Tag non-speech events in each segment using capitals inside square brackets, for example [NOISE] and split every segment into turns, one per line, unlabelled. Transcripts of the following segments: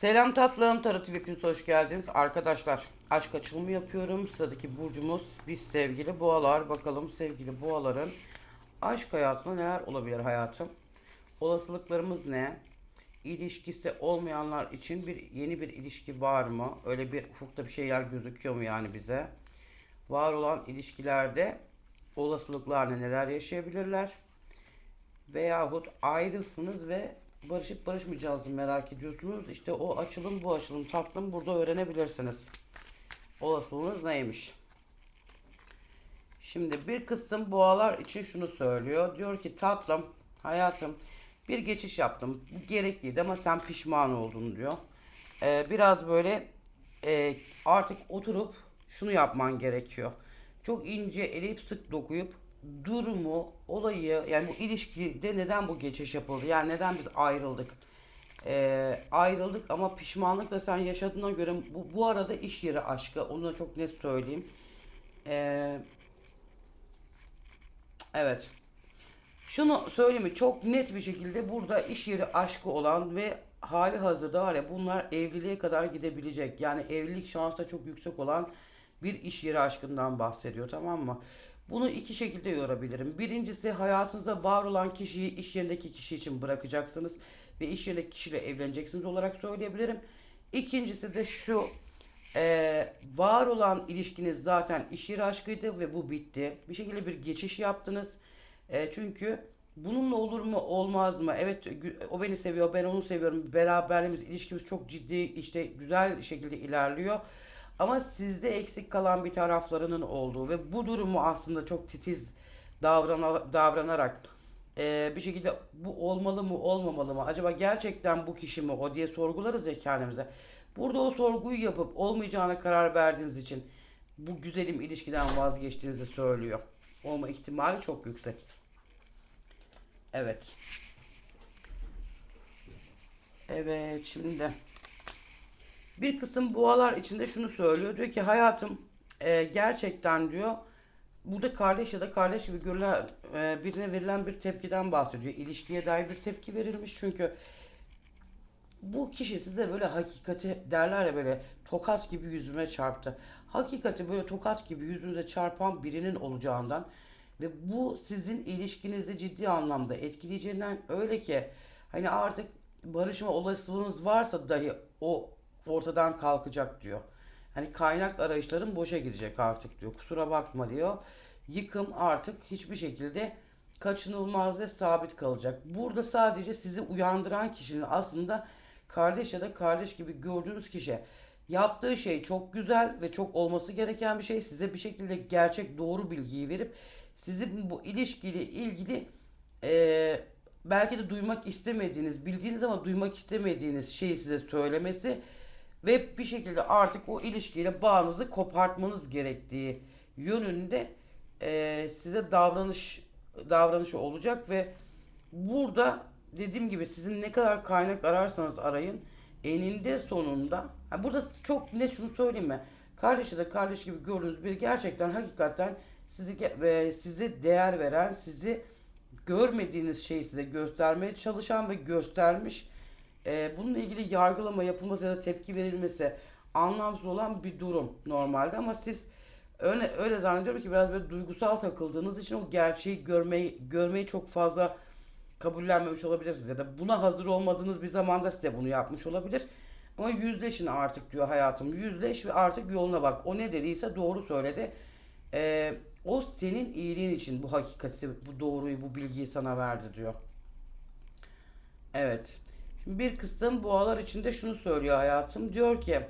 Selam tatlım, Tarot TV hepiniz hoş geldiniz. Arkadaşlar, aşk açılımı yapıyorum. Sıradaki burcumuz biz sevgili boğalar. Bakalım sevgili boğaların aşk hayatında neler olabilir hayatım? Olasılıklarımız ne? İlişkisi olmayanlar için bir yeni bir ilişki var mı? Öyle bir ufukta bir şeyler gözüküyor mu yani bize? Var olan ilişkilerde olasılıklar ne? Neler yaşayabilirler? Veyahut ayrılsınız ve barışıp barışmayacağınızı merak ediyorsunuz. İşte o açılım bu açılım tatlım burada öğrenebilirsiniz. Olasılığınız neymiş? Şimdi bir kısım boğalar için şunu söylüyor. Diyor ki tatlım, hayatım bir geçiş yaptım. Gerekliydi ama sen pişman oldun diyor. Ee, biraz böyle e, artık oturup şunu yapman gerekiyor. Çok ince eleyip sık dokuyup durumu, olayı yani bu ilişkide neden bu geçiş yapıldı? Yani neden biz ayrıldık? Ee, ayrıldık ama pişmanlık da sen yaşadığına göre bu, bu arada iş yeri aşkı onu da çok net söyleyeyim. Ee, evet. Şunu söyleyeyim? Çok net bir şekilde burada iş yeri aşkı olan ve hali hazırda var ya bunlar evliliğe kadar gidebilecek. Yani evlilik şansı da çok yüksek olan bir iş yeri aşkından bahsediyor tamam mı? Bunu iki şekilde yorabilirim. Birincisi hayatınızda var olan kişiyi iş yerindeki kişi için bırakacaksınız ve iş yerindeki kişiyle evleneceksiniz olarak söyleyebilirim. İkincisi de şu ee, var olan ilişkiniz zaten iş yeri aşkıydı ve bu bitti. Bir şekilde bir geçiş yaptınız. Ee, çünkü bununla olur mu olmaz mı? Evet o beni seviyor, ben onu seviyorum. Beraberliğimiz, ilişkimiz çok ciddi, işte güzel şekilde ilerliyor. Ama sizde eksik kalan bir taraflarının olduğu ve bu durumu aslında çok titiz davrana, davranarak e, bir şekilde bu olmalı mı olmamalı mı? Acaba gerçekten bu kişi mi o diye sorgularız ya kendimize. Burada o sorguyu yapıp olmayacağına karar verdiğiniz için bu güzelim ilişkiden vazgeçtiğinizi söylüyor. Olma ihtimali çok yüksek. Evet. Evet şimdi bir kısım boğalar içinde şunu söylüyor. Diyor ki hayatım e, gerçekten diyor burada kardeş ya da kardeş gibi görülen e, birine verilen bir tepkiden bahsediyor. İlişkiye dair bir tepki verilmiş çünkü bu kişi size böyle hakikati derler ya böyle tokat gibi yüzüme çarptı. Hakikati böyle tokat gibi yüzünüze çarpan birinin olacağından ve bu sizin ilişkinizi ciddi anlamda etkileyeceğinden öyle ki hani artık barışma olasılığınız varsa dahi o ortadan kalkacak diyor. Hani kaynak arayışların boşa gidecek artık diyor. Kusura bakma diyor. Yıkım artık hiçbir şekilde kaçınılmaz ve sabit kalacak. Burada sadece sizi uyandıran kişinin aslında kardeş ya da kardeş gibi gördüğünüz kişi. Yaptığı şey çok güzel ve çok olması gereken bir şey. Size bir şekilde gerçek doğru bilgiyi verip sizin bu ilişkiyle ilgili eee, belki de duymak istemediğiniz, bildiğiniz ama duymak istemediğiniz şeyi size söylemesi ve bir şekilde artık o ilişkiyle bağınızı kopartmanız gerektiği yönünde eee, size davranış davranışı olacak ve burada dediğim gibi sizin ne kadar kaynak ararsanız arayın eninde sonunda ha burada çok net şunu söyleyeyim mi? Kardeşi de kardeş gibi gördüğünüz biri gerçekten hakikaten sizi ve size değer veren, sizi görmediğiniz şeyi size göstermeye çalışan ve göstermiş. Ee, bununla ilgili yargılama yapılması ya da tepki verilmesi anlamsız olan bir durum normalde ama siz öyle, öyle zannediyorum ki biraz böyle duygusal takıldığınız için o gerçeği görmeyi görmeyi çok fazla kabullenmemiş olabilirsiniz ya da buna hazır olmadığınız bir zamanda size bunu yapmış olabilir. Ama yüzleşin artık diyor hayatım. Yüzleş ve artık yoluna bak. O ne dediyse doğru söyledi. Ee, o senin iyiliğin için bu hakikati, bu doğruyu, bu bilgiyi sana verdi diyor. Evet. Bir kısım boğalar içinde şunu söylüyor hayatım. Diyor ki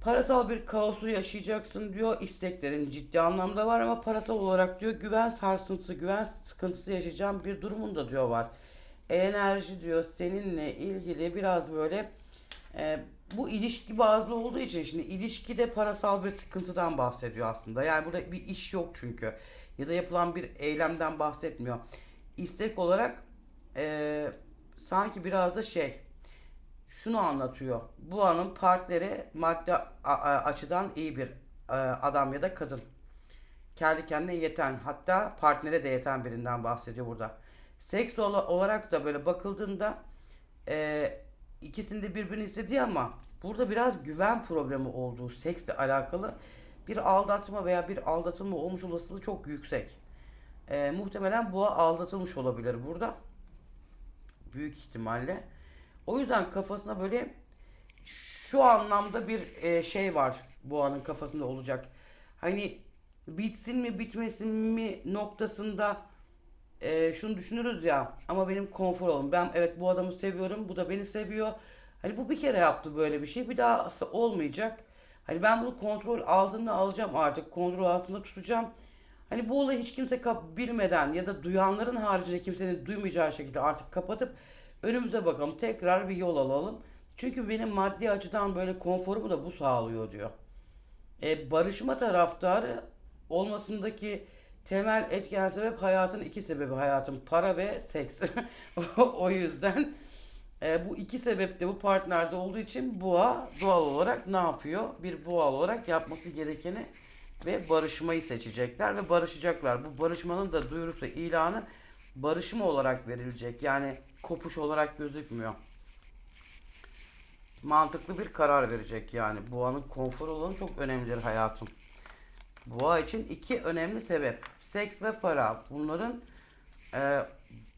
parasal bir kaosu yaşayacaksın diyor. İsteklerin ciddi anlamda var ama parasal olarak diyor güven sarsıntısı, güven sıkıntısı yaşayacağın bir durumun da diyor var. Enerji diyor seninle ilgili biraz böyle e, bu ilişki bazlı olduğu için şimdi ilişkide parasal bir sıkıntıdan bahsediyor aslında. Yani burada bir iş yok çünkü. Ya da yapılan bir eylemden bahsetmiyor. İstek olarak e, sanki biraz da şey şunu anlatıyor. Bu hanım partneri a- açıdan iyi bir e, adam ya da kadın. Kendi kendine yeten hatta partnere de yeten birinden bahsediyor burada. Seks ola- olarak da böyle bakıldığında e, ikisinde birbirini istediği ama burada biraz güven problemi olduğu seksle alakalı bir aldatma veya bir aldatılma olmuş olasılığı çok yüksek. Ee, muhtemelen boğa aldatılmış olabilir burada. Büyük ihtimalle. O yüzden kafasına böyle şu anlamda bir e, şey var boğanın kafasında olacak. Hani bitsin mi bitmesin mi noktasında e, şunu düşünürüz ya ama benim konfor alanım. Ben evet bu adamı seviyorum. Bu da beni seviyor. Hani bu bir kere yaptı böyle bir şey. Bir daha olmayacak. Hani ben bunu kontrol altında alacağım artık. Kontrol altında tutacağım. Hani bu olayı hiç kimse kap bilmeden ya da duyanların haricinde kimsenin duymayacağı şekilde artık kapatıp önümüze bakalım. Tekrar bir yol alalım. Çünkü benim maddi açıdan böyle konforumu da bu sağlıyor diyor. E, barışma taraftarı olmasındaki temel etken sebep hayatın iki sebebi hayatım para ve seks. [LAUGHS] o yüzden e, bu iki sebep de bu partnerde olduğu için boğa doğal olarak ne yapıyor? Bir boğa olarak yapması gerekeni ve barışmayı seçecekler ve barışacaklar. Bu barışmanın da duyurusu ilanı barışma olarak verilecek. Yani kopuş olarak gözükmüyor. Mantıklı bir karar verecek yani. Boğanın konfor alanı çok önemlidir hayatım. Boğa için iki önemli sebep. Seks ve para. Bunların e,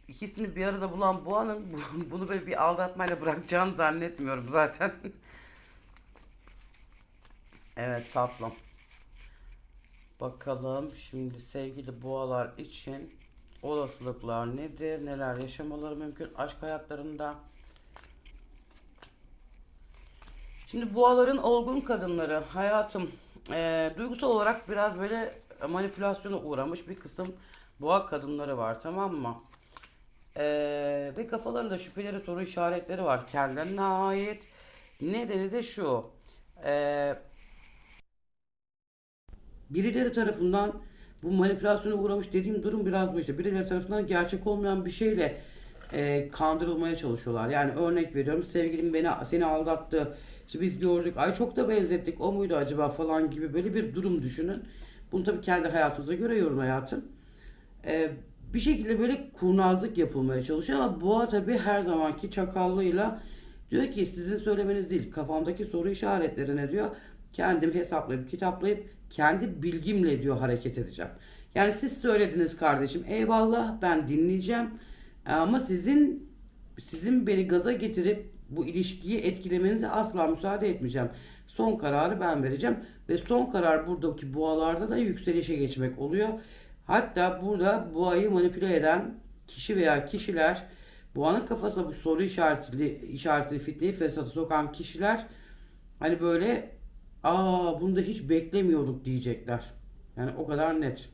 ikisini bir arada bulan boğanın [LAUGHS] bunu böyle bir aldatmayla bırakacağını zannetmiyorum zaten. [LAUGHS] evet tatlım. Bakalım şimdi sevgili boğalar için olasılıklar nedir? Neler yaşamaları mümkün aşk hayatlarında? Şimdi boğaların olgun kadınları hayatım e, duygusal olarak biraz böyle manipülasyona uğramış bir kısım boğa kadınları var tamam mı? E, ve kafalarında şüpheleri soru işaretleri var kendilerine ait. Nedeni de şu. E, birileri tarafından bu manipülasyona uğramış dediğim durum biraz bu işte. Birileri tarafından gerçek olmayan bir şeyle e, kandırılmaya çalışıyorlar. Yani örnek veriyorum sevgilim beni seni aldattı. İşte biz gördük ay çok da benzettik o muydu acaba falan gibi böyle bir durum düşünün. Bunu tabii kendi hayatınıza göre yorum hayatım. E, bir şekilde böyle kurnazlık yapılmaya çalışıyor ama boğa tabii her zamanki çakallığıyla diyor ki sizin söylemeniz değil kafamdaki soru işaretlerine diyor kendim hesaplayıp kitaplayıp kendi bilgimle diyor hareket edeceğim. Yani siz söylediniz kardeşim eyvallah ben dinleyeceğim ama sizin sizin beni gaza getirip bu ilişkiyi etkilemenize asla müsaade etmeyeceğim. Son kararı ben vereceğim ve son karar buradaki boğalarda da yükselişe geçmek oluyor. Hatta burada boğayı manipüle eden kişi veya kişiler boğanın kafasına bu soru işaretli işaretli fitneyi fesatı sokan kişiler hani böyle aa bunu da hiç beklemiyorduk diyecekler. Yani o kadar net.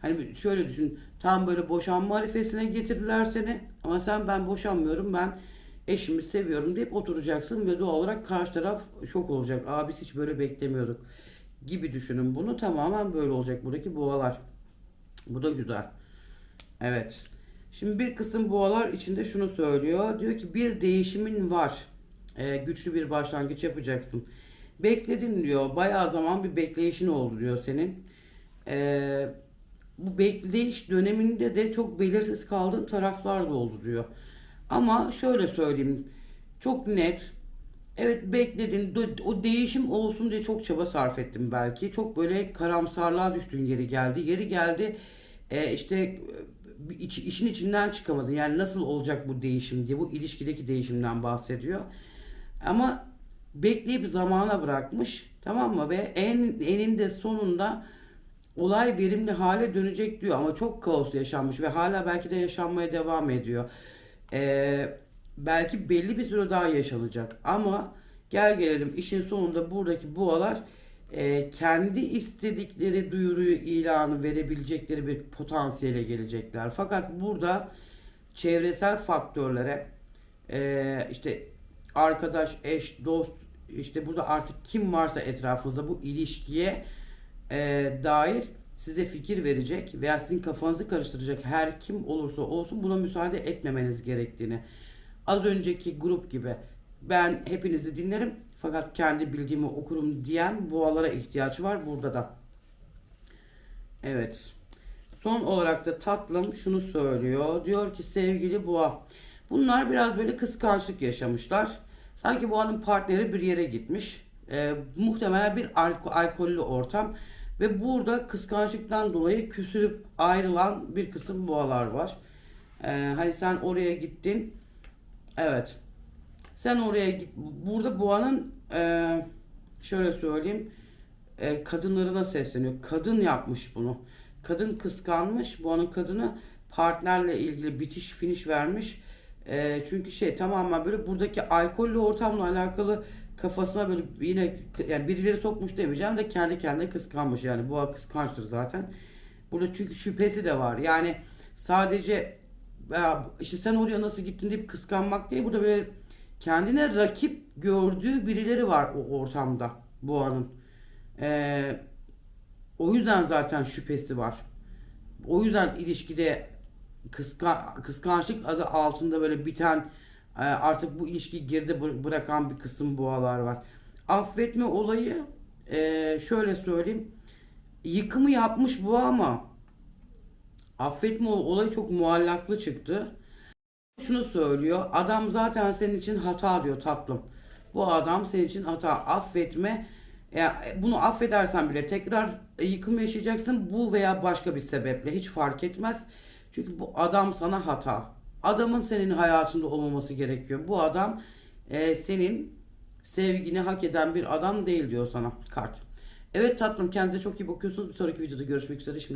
Hani şöyle düşün. Tam böyle boşanma arifesine getirdiler seni. Ama sen ben boşanmıyorum. Ben eşimi seviyorum deyip oturacaksın ve doğal olarak karşı taraf şok olacak. Aa biz hiç böyle beklemiyorduk gibi düşünün bunu. Tamamen böyle olacak buradaki boğalar. Bu da güzel. Evet. Şimdi bir kısım boğalar içinde şunu söylüyor. Diyor ki bir değişimin var. Ee, güçlü bir başlangıç yapacaksın. Bekledin diyor. Bayağı zaman bir bekleyişin oldu diyor senin. Ee, bu bekleyiş döneminde de çok belirsiz kaldığın taraflar da oldu diyor. Ama şöyle söyleyeyim. Çok net. Evet bekledin. O değişim olsun diye çok çaba sarf ettim belki. Çok böyle karamsarlığa düştün yeri geldi. Yeri geldi e, işte iç, işin içinden çıkamadın. Yani nasıl olacak bu değişim diye. Bu ilişkideki değişimden bahsediyor. Ama bekleyip zamana bırakmış. Tamam mı? Ve en eninde sonunda olay verimli hale dönecek diyor. Ama çok kaos yaşanmış ve hala belki de yaşanmaya devam ediyor. Ee, belki belli bir süre daha yaşanacak. Ama gel gelelim işin sonunda buradaki boğalar e, kendi istedikleri duyuruyu ilanı verebilecekleri bir potansiyele gelecekler. Fakat burada çevresel faktörlere e, işte arkadaş, eş, dost işte burada artık kim varsa etrafınızda bu ilişkiye e, dair size fikir verecek veya sizin kafanızı karıştıracak her kim olursa olsun buna müsaade etmemeniz gerektiğini. Az önceki grup gibi ben hepinizi dinlerim fakat kendi bildiğimi okurum diyen boğalara ihtiyaç var burada da. Evet. Son olarak da tatlım şunu söylüyor. Diyor ki sevgili boğa Bunlar biraz böyle kıskançlık yaşamışlar. Sanki boğanın partneri bir yere gitmiş. Ee, muhtemelen bir alko- alkollü ortam. Ve burada kıskançlıktan dolayı küsülüp ayrılan bir kısım boğalar var. Ee, hani sen oraya gittin. Evet. Sen oraya git. Burada boğanın e, şöyle söyleyeyim e, kadınlarına sesleniyor. Kadın yapmış bunu. Kadın kıskanmış. Boğanın kadını partnerle ilgili bitiş finish vermiş. E, çünkü şey tamamen böyle buradaki alkollü ortamla alakalı kafasına böyle yine yani birileri sokmuş demeyeceğim de kendi kendine kıskanmış yani. Boğa kıskançtır zaten. Burada çünkü şüphesi de var. Yani sadece ya işte sen oraya nasıl gittin deyip kıskanmak değil. Burada böyle kendine rakip gördüğü birileri var o ortamda Boğa'nın. Ee, o yüzden zaten şüphesi var. O yüzden ilişkide kıska, kıskançlık adı altında böyle biten e, artık bu ilişkiyi geride bı- bırakan bir kısım boğalar var. Affetme olayı e, şöyle söyleyeyim. Yıkımı yapmış bu ama affetme olayı çok muallaklı çıktı. Şunu söylüyor. Adam zaten senin için hata diyor tatlım. Bu adam senin için hata. Affetme. Ya bunu affedersen bile tekrar yıkım yaşayacaksın. Bu veya başka bir sebeple hiç fark etmez. Çünkü bu adam sana hata. Adamın senin hayatında olmaması gerekiyor. Bu adam e, senin sevgini hak eden bir adam değil diyor sana kart. Evet tatlım kendinize çok iyi bakıyorsunuz. Bir sonraki videoda görüşmek üzere. Şimdi